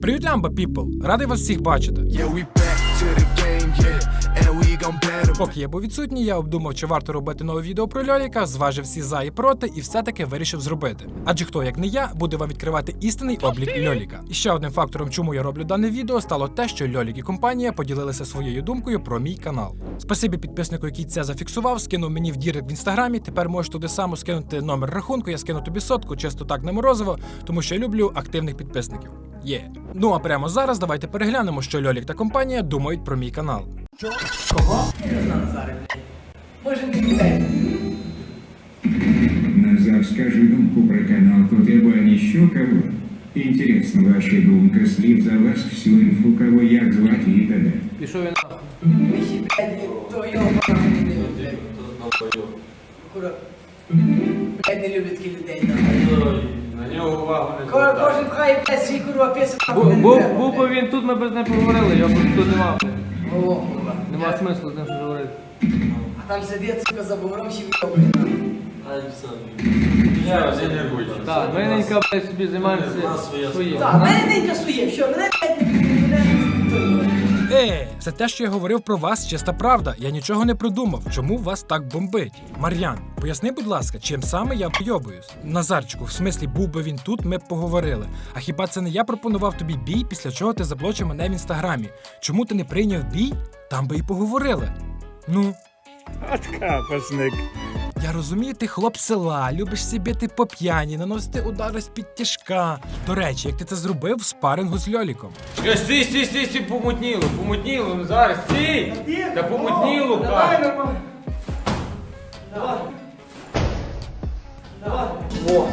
Привіт, Лямба Піпл! Радий вас всіх бачити. Yeah, we back to the game, yeah, and we gon' battle. Поки я був відсутній, я обдумав, чи варто робити нове відео про Льоліка, зважив всі за і проти, і все-таки вирішив зробити. Адже хто, як не я, буде вам відкривати істинний облік Льоліка. І ще одним фактором, чому я роблю дане відео, стало те, що Льолік і компанія поділилися своєю думкою про мій канал. Спасибі підписнику, який це зафіксував, скинув мені в дірек в інстаграмі. Тепер можеш туди само скинути номер рахунку. Я скину тобі сотку, чисто так на морозиво, тому що я люблю активних підписників. Є. Ну а прямо зараз давайте переглянемо, що Льолік та компанія думають про мій канал. Може не людей. Назар, скажи думку про канал Тут або ніщо кого. Інтересно, ваша думка, слів за вас всю інфу, кого як звати і т.д. Пішов він нахуй. Блядь, не таких людей, нього увагу не звертав. Кожен хай, блядь, свій курва писав. Бу- Був був би він тут, ми б з ним поговорили, його б тут нема. Нема смислу з ним говорити. А там сидить, сука, за бугром ще нахуй. Я не хочу. Так, ми ненька, блядь, собі займаємося своїм. Так, мене ненька сує, що, мене... Е, це те, що я говорив про вас, чиста правда. Я нічого не придумав. Чому вас так бомбить? Мар'ян, поясни, будь ласка, чим саме я пойобуюсь? Назарчику, в смислі, був би він тут, ми б поговорили. А хіба це не я пропонував тобі бій, після чого ти заблочив мене в інстаграмі? Чому ти не прийняв бій? Там би і поговорили. Ну. Откапосник. Я розумію, ти хлоп села, любиш сібити по п'яні, наносити удари з-під тяжка. До речі, як ти це зробив в спарингу з Льоліком. Чекай, стій, стій, стій, стій, помутніло, помутніло, ну зараз, стій! Та помутніло, кажу.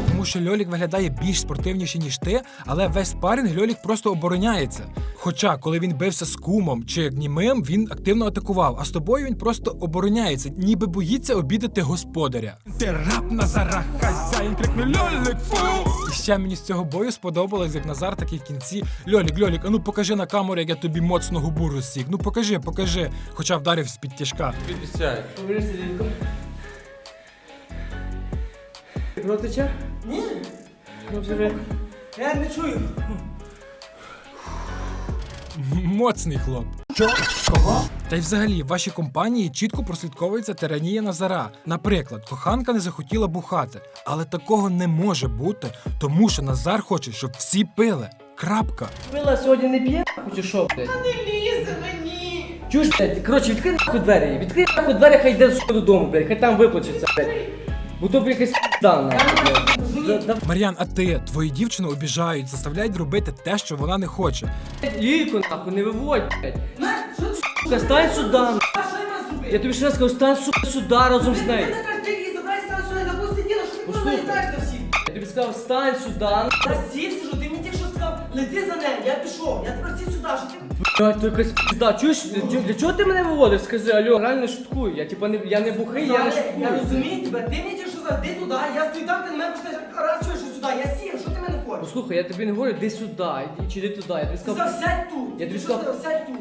Тому що Льолік виглядає більш спортивніше, ніж ти, але весь спаринг Льолік просто обороняється. Хоча, коли він бився з кумом чи німим, він активно атакував, а з тобою він просто обороняється, ніби боїться обідати господаря. Ти раб Назара, хазяїн крикне Льолік, фу! І ще мені з цього бою сподобалось, як Назар такий в кінці Льолік, Льолік, а ну покажи на камеру, як я тобі моцно губу розсік. Ну покажи, покажи. Хоча вдарив з-під тяжка. Підписяй. Ну тече? Ні, Ну я не чую. Моцний хлоп. Що? Кого? Та й взагалі, в вашій компанії чітко прослідковується тиранія Назара. Наприклад, коханка не захотіла бухати, але такого не може бути, тому що Назар хоче, щоб всі пили. Крапка. Пила сьогодні не п'є, чи що, блядь? Не лізе мені. Чуєш, блядь, коротше, відкрий нахуй двері, відкрий нахуй двері, хай йде сука додому, блядь, хай там виплачеться, блядь. Бо то б якась нахуй, блядь. Мар'ян, а ти твою дівчину обіжають, заставляють робити те, що вона не хоче. Лільку, нахуй, не виводь, блядь. Сука, стань сюди, нахуй. я тобі ще раз кажу, стань, сука, сюди разом з нею. не ти ти Послухай. Я тобі сказав, стань сюди, нахуй. Я сижу, ти мені тільки що сказав, лети за нею, я пішов, я тепер сів сюди, що ти... Блядь, то якась пізда. Чуєш, для, для чого ти мене виводиш? Скажи, алло, реально шуткую. Я типа не, я не бухий, я не Я, шуткую. я розумію тебе, ти мені тільки що сказав, ти туди, я стою там, ти на мене Послухай, я тобі не говорю, іди сюди, іди, чи іди туди. Я тобі Сказав, сказав, сядь тут. Я тобі Ти сказав- що сядь тут.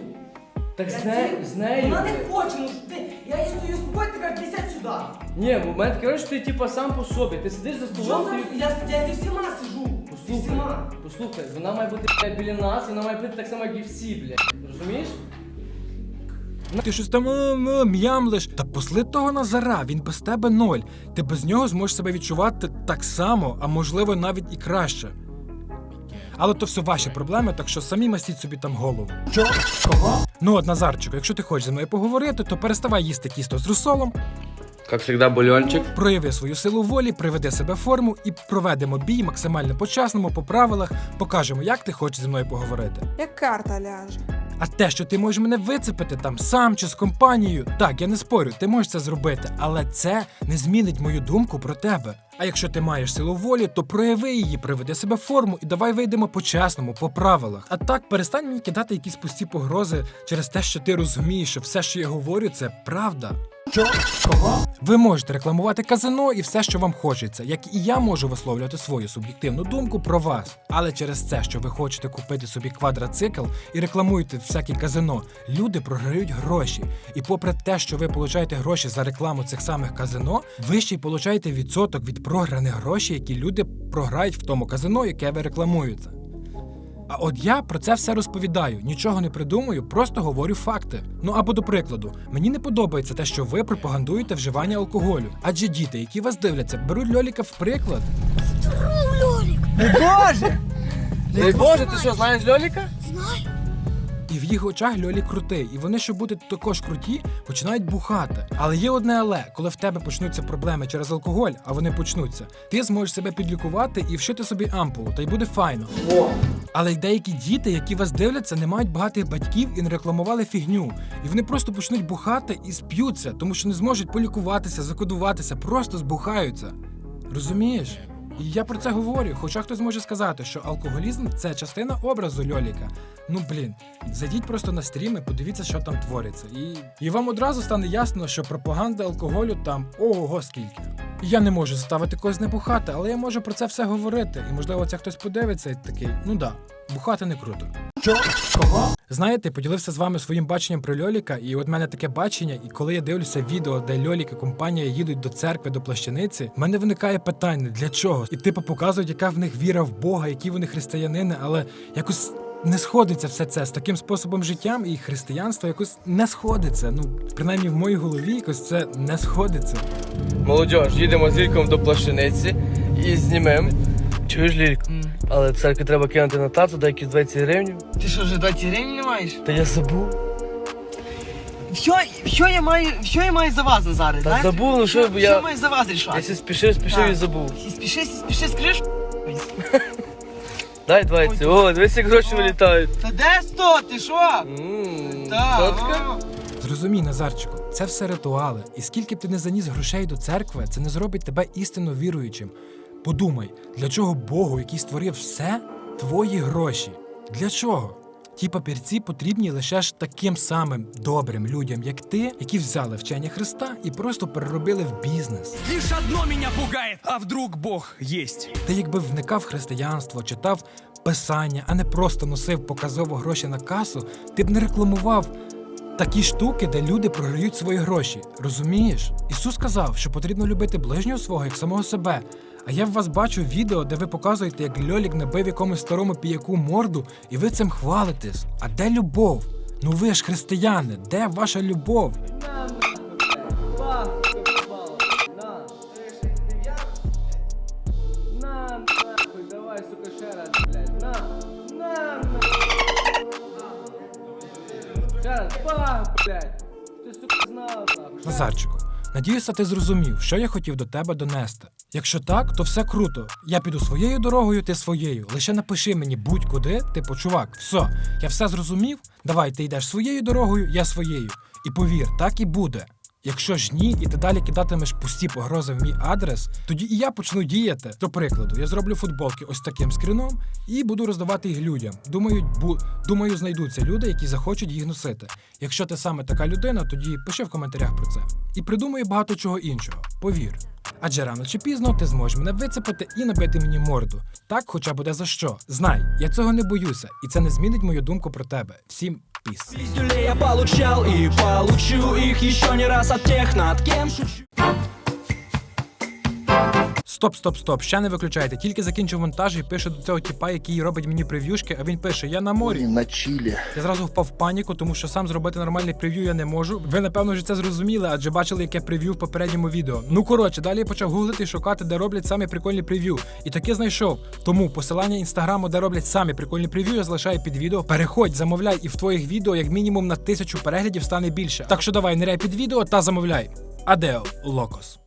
так Я з нею, сів. з нею. Вона не хоче, ну ти, я їй стою спокійно, ти кажеш, ти сядь сюди. Ні, момент, коротше, ти типа сам по собі. Ти сидиш за Що столом, за, ти... я, я зі всіма сижу. Зі Послухай, всіма. послухай, вона має бути блядь, біля нас, і вона має бути так само, як і всі, блядь. Розумієш? Ти щось там м, м, м'ямлиш. Та посли того Назара, він без тебе ноль. Ти без нього зможеш себе відчувати так само, а можливо навіть і краще. Але то все ваші проблеми, так що самі мастіть собі там голову. Ну от, Назарчику, якщо ти хочеш зі мною поговорити, то переставай їсти тісто з русолом, Як завжди, бульончик. прояви свою силу волі, приведи себе в форму і проведемо бій максимально по-часному, по правилах, покажемо, як ти хочеш зі мною поговорити. Як карта ляже. А те, що ти можеш мене вицепити там сам чи з компанією, так, я не спорю, ти можеш це зробити, але це не змінить мою думку про тебе. А якщо ти маєш силу волі, то прояви її, приведи себе в форму і давай вийдемо по-чесному, по правилах. А так перестань мені кидати якісь пусті погрози через те, що ти розумієш, що все, що я говорю, це правда. Ви можете рекламувати казино і все, що вам хочеться, як і я можу висловлювати свою суб'єктивну думку про вас. Але через це, що ви хочете купити собі квадроцикл і рекламуєте всякі казино, люди програють гроші. І попри те, що ви получаєте гроші за рекламу цих самих казино, ви ще й получаєте відсоток від програних грошей, які люди програють в тому казино, яке ви рекламуєте. А от я про це все розповідаю, нічого не придумую, просто говорю факти. Ну або до прикладу, мені не подобається те, що ви пропагандуєте вживання алкоголю. Адже діти, які вас дивляться, беруть льоліка в приклад. Дай Боже, ти що, знаєш Льоліка? І в їх очах Льолі крутий, і вони, щоб бути також круті, починають бухати. Але є одне але, коли в тебе почнуться проблеми через алкоголь, а вони почнуться, ти зможеш себе підлікувати і вшити собі ампулу, та й буде файно. Але й деякі діти, які вас дивляться, не мають багатих батьків і не рекламували фігню. І вони просто почнуть бухати і сп'ються, тому що не зможуть полікуватися, закодуватися, просто збухаються. Розумієш? І я про це говорю, хоча хтось може сказати, що алкоголізм це частина образу Льоліка. Ну блін, зайдіть просто на стріми, подивіться, що там твориться. І, і вам одразу стане ясно, що пропаганда алкоголю там ого скільки. Я не можу заставити когось не бухати, але я можу про це все говорити. І можливо, це хтось подивиться і такий, ну да, бухати не круто. Знаєте, поділився з вами своїм баченням про Льоліка, і от в мене таке бачення, і коли я дивлюся відео, де Льолік і компанія їдуть до церкви, до плащаниці, в мене виникає питання, для чого? І типу показують, яка в них віра в Бога, які вони християнини, але якось. Не сходиться все це з таким способом життя, і християнство якось не сходиться. Ну, принаймні в моїй голові якось це не сходиться. Молодіж, їдемо з Лільком до плащаниці і знімемо. Чуєш, Лільк? Але церкві треба кинути на тацу, дай якісь 20 гривень. Ти що, вже 20 гривень не маєш? Та я забув. Що, що, я маю, що я маю за вас, Назаре? Та забув, ну що що, б я- Що маю за вас Я рішати? сі спішив, спішив Так. і забув. Сі Спіши, сі спіши, скажеш? Дай 20. О, дивись, як гроші вилітають. Та де 100, ти що? Ммм, Та. Зрозумій, Назарчику, це все ритуали, і скільки б ти не заніс грошей до церкви, це не зробить тебе істинно віруючим. Подумай, для чого Богу, який створив все, твої гроші? Для чого? Ті папірці потрібні лише ж таким самим добрим людям, як ти, які взяли вчення Христа і просто переробили в бізнес. Лишь одно меня пугает, а вдруг Бог есть? Ти якби вникав в християнство, читав писання, а не просто носив показово гроші на касу, ти б не рекламував такі штуки, де люди програють свої гроші. Розумієш? Ісус сказав, що потрібно любити ближнього свого як самого себе. А я в вас бачу відео, де ви показуєте, як Льолік набив якомусь старому піяку морду, і ви цим хвалитесь. А де любов? Ну ви ж християни, де ваша любов? Назарчику, надіюся, ти зрозумів, що я хотів до тебе донести. Якщо так, то все круто. Я піду своєю дорогою, ти своєю. Лише напиши мені будь-куди, типу, чувак, все, я все зрозумів. Давай, ти йдеш своєю дорогою, я своєю. І повір, так і буде. Якщо ж ні, і ти далі кидатимеш пусті погрози в мій адрес, тоді і я почну діяти. До прикладу, я зроблю футболки ось таким скріном і буду роздавати їх людям. Думаю, бу, думаю, знайдуться люди, які захочуть їх носити. Якщо ти саме така людина, тоді пиши в коментарях про це. І придумаю багато чого іншого. Повір. Адже рано чи пізно ти зможеш мене вицепити і набити мені морду. Так хоча буде за що. Знай, я цього не боюся, і це не змінить мою думку про тебе. Всім. Пиздюлей я получал и получу их еще не раз от тех, над кем шучу. Стоп, стоп, стоп, ще не виключайте. Тільки закінчив монтаж і пишу до цього тіпа, який робить мені прев'юшки, а він пише: Я на морі. на чилі. Я зразу впав в паніку, тому що сам зробити нормальне прев'ю я не можу. Ви напевно вже це зрозуміли, адже бачили, яке прев'ю в попередньому відео. Ну коротше, далі я почав гуглити і шукати, де роблять самі прикольні прев'ю. І таки знайшов. Тому посилання інстаграму, де роблять самі прикольні прев'ю, я залишаю під відео. Переходь, замовляй, і в твоїх відео як мінімум на тисячу переглядів стане більше. Так що давай, ниряй під відео та замовляй. Адео, Локос.